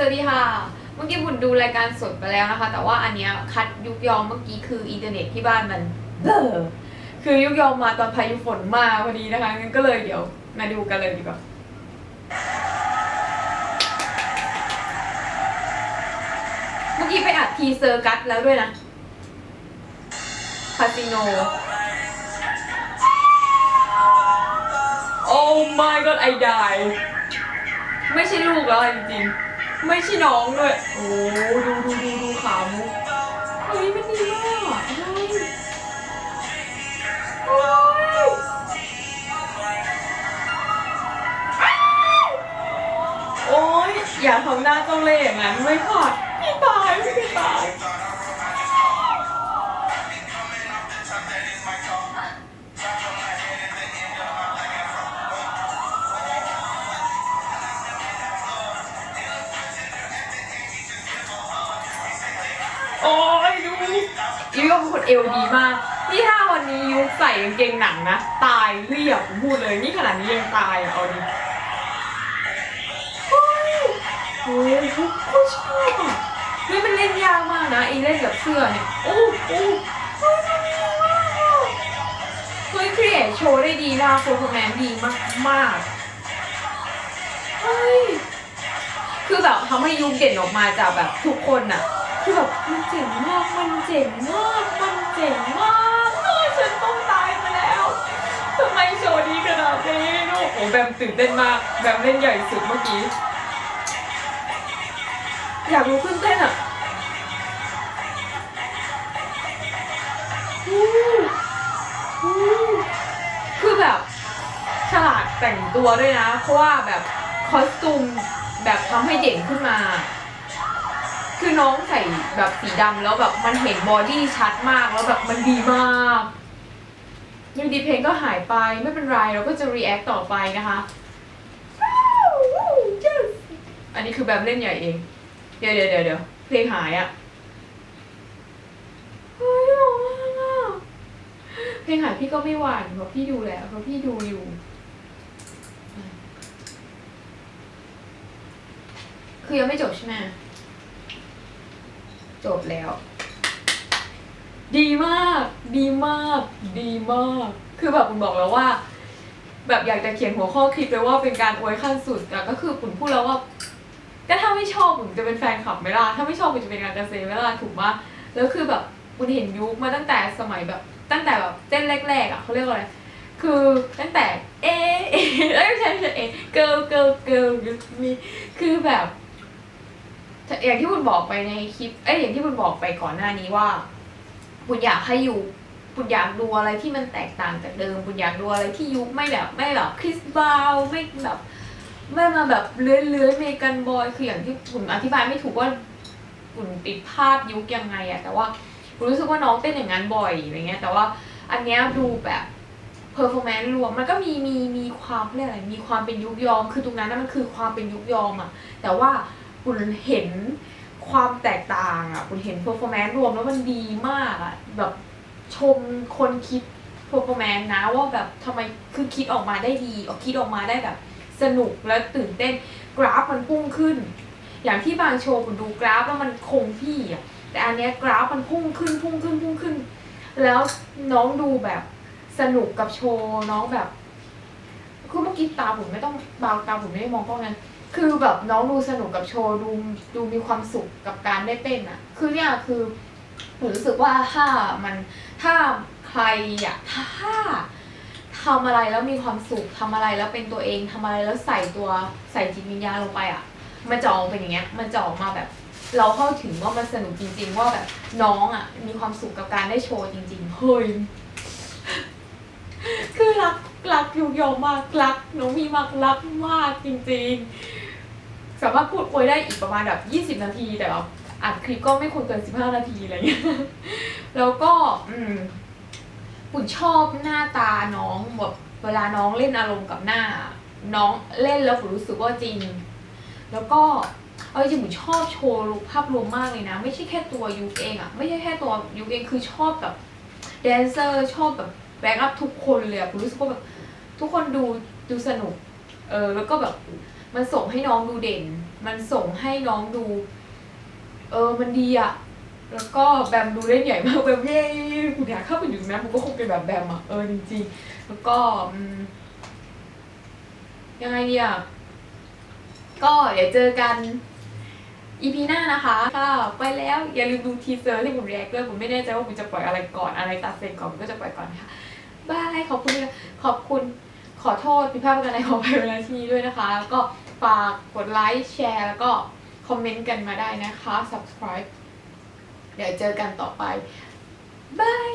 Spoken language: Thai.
สวัสดีค่ะ เมื่อกี้บุญดูรายการสดไปแล้วนะคะ แต่ว่าอันเนี้ยคัดยุกยอมเมื่อกี้คืออินเทอร์เน็ตที่บ้านมันเบอคือยุกยอมมาตอนพายุฝนมาพอดีนะคะงั้นก็เลยเดี๋ยวมาดูกันเลยดีกว่าเมื่อกี้ไปอัดทีเซอร์กัสแล้วด้วยนะคาสิโน Oh my god I die ไม่ใช่ลูกแล้วอะจริงๆ ไม่ใช่น้องด้วย โอ้ดูดูดูดูขามุกเฮ้ยมันดีมากอะเฮ้ยโอ้ยโอ้ยอย่าทำหน้าเจ้าเล่ห์อย่างนั้นไม่พอดพี่ตายพี่ตาย ยุกเป็นคนเอวดีมาก นี่ถ้าวันนี้ยุกใส่กางเกงหนังนะ ตายเรียบพูดเลย นี่ขนาดนี้ยังตายอะเอาดิโอ้ยโอ้ยโคตรชอบอะเฮ้ยมันเล่นยากมากนะไอ้เล่นกับเสื้อเนี่ยโอ้โอ้เฮ้ยมันดีมากอะเครีเอทโชว์ได้ดีนะโฟร์แมนดีมากมากๆเฮ้ยคือแบบทำให้ยุคเด่นออกมาจากแบบทุกคนอะ คือแบบมันเจ๋งมาก มันเจ๋งมาก มันเจ๋งมากเออฉันต้องตายมาแล้วทำไมโชว์ดีขนาดนี้ลูกโอ้แบมตื่นเต้นมาก แบมเล่นใหญ่สุดเมื่อกี้ อยากรู้ขึ้นเต้นอะอู้อู้คือแบบฉลาดแต่งตัวด้วยนะ เพราะว่าแบบคอสตูมแบบทำให้เด่นขึ้นมา คือน้องใส่แบบสีดำแล้วแบบมันเห็นบอดี้ชัดมากแล้วแบบมันดีมากอยูดีเพลงก็หายไปไม่เป็นไรเราก็จะรีแอคต่อไปนะคะ อันนี้คือแบบเล่นใหญ่เอง เดี๋ยวเดี๋ยวเดี๋ยวเพลงหายอะเฮ้ยหล่อมากอะเพลงหายพี่ก็ไม่หวั่นเพราะพี่ดูแล้วเพราะพี่ดูอยู่คือยังไม่จบใช่ไหม จบแล้ว ดีมาก ดีมาก ดีมาก คือแบบคุณบอกแล้วว่า แบบอยากจะเขียนหัวข้อคลิปไปว่าเป็นการอวยขั้นสุดแต่ก็คือคุณพูดแล้วว่าก็ถ้าไม่ชอบผมจะเป็นแฟนคลับไหมล่ะถ้าไม่ชอบผมจะเป็นงานเกษตรไหมล่ะถูกปะแล้วคือแบบคุณเห็นยุคมาตั้งแต่สมัยแบบ ตั้งแต่แบบเต้นแรกๆอะเขาเรียกว่าอะไรคือตั้งแต่เอเอไม่ใช่ไม่ใช่เอเกิลเกิลเกิลมีคือแบบ อย่างที่คุณบอกไปในคลิป เอ้ยอย่างที่คุณบอกไปก่อนหน้านี้ว่าคุณอยากให้อยู่คุณอยากดูอะไรที่มันแตกต่างจากเดิมคุณอยากดูอะไรที่ยุคไม่แบบไม่แบบคริสบาวไม่แบบไม่มาแบบเลื้อยเลื้อยเมกันบอยคืออย่างที่ผมอธิบายไม่ถูกว่าคุณติดภาพยุคยังไงอะแต่ว่าผมรู้สึกว่าน้องเต้นอย่างนั้นบ่อยอะไรเงี้ย แต่ว่าอันเนี้ยดูแบบเพอร์ฟอร์แมนซ์รวมมันก็มีมีมีความเรียกอะไรมีความเป็นยุคยอม คือตรงนั้นนะมันคือความเป็นยุคยอมอะแต่ว่า คุณเห็นความแตกต่างอะคุณเห็น performance รวมแล้วมันดีมากอะแบบชมคนคิด performance นะว่าแบบทำไมคือคิดออกมาได้ดีออกคิดออกมาได้แบบสนุกและตื่นเต้นกราฟมันพุ่งขึ้น อย่างที่บางโชว์คุณดูกราฟแล้วมันคงที่อะแต่อันเนี้ยกราฟมันพุ่งขึ้นพุ่งขึ้นพุ่งขึ้น แล้วน้องดูแบบสนุกกับโชว์น้องแบบคือเมื่อกี้ตาผมไม่ต้องบางตาผมไม่ได้มองกล้องนั้น คือแบบน้องดูสนุกกับโชว์ดูดูมีความสุขกับการได้เต้นอะคือเนี่ยคือผมรู้สึกว่าถ้ามันถ้าใครอะถ้าทำอะไรแล้วมีความสุขทำอะไรแล้วเป็นตัวเองทำอะไรแล้วใส่ตัวใส่จิตวิญญาณลงไปอะมันจะออกเป็นอย่างเงี้ย มันจะออกมาแบบ เราเข้าถึงว่ามันสนุกจริง ๆ ว่าแบบน้องอะมีความสุขกับการได้โชว์จริง ๆ เฮ้ย ยุยอมมากรักน้องมีมากรักมากจริงๆ สามารถพูดอวยได้อีกประมาณแบบยี่สิบนาที แต่แบบอัดคลิปก็ไม่ควรเกินสิบห้านาทีอะไรเงี้ยแล้วก็อืมปุ่นชอบหน้าตาน้องแบบเวลาน้องเล่นอารมณ์กับหน้า น้องเล่นแล้วผมรู้สึกว่าจริง แล้วก็เอาจริงๆผมชอบโชว์รูปภาพรวมมากเลยนะ ไม่ใช่แค่ตัวยุคเองอะไม่ใช่แค่ตัวยุคเองคือชอบแบบแดนเซอร์ชอบแบบแบ็กอัพทุกคนเลยอะผมรู้สึกว่าแบบ ทุกคนดูดูสนุก เออ แล้วก็แบบมันส่งให้น้องดูเด่น มันส่งให้น้องดู เออ มันดีอะแล้วก็แบมดูเล่นใหญ่มากแบบเย้คุณอยากเข้าไปอยู่นั้นผมก็คงเป็นแบบแบมอะเออจริงๆ แล้วก็ยังไงดีอะก็เดี๋ยวเจอกัน EP หน้านะคะก็ไปแล้วอย่าลืมดูทีเซอร์ที่ผมเรียกด้วยผมไม่แน่ใจว่าผมจะปล่อยอะไรก่อนอะไรตัดเสร็จก่อนผมก็จะปล่อยก่อนค่ะบายขอบคุณขอบคุณ ขอโทษผิดพลาดประการใดขอไปเวลาที่นี้ด้วยนะคะแล้วก็ฝากกดไลค์แชร์แล้วก็คอมเมนต์กันมาได้นะคะ subscribe เดี๋ยวเจอกันต่อไปบาย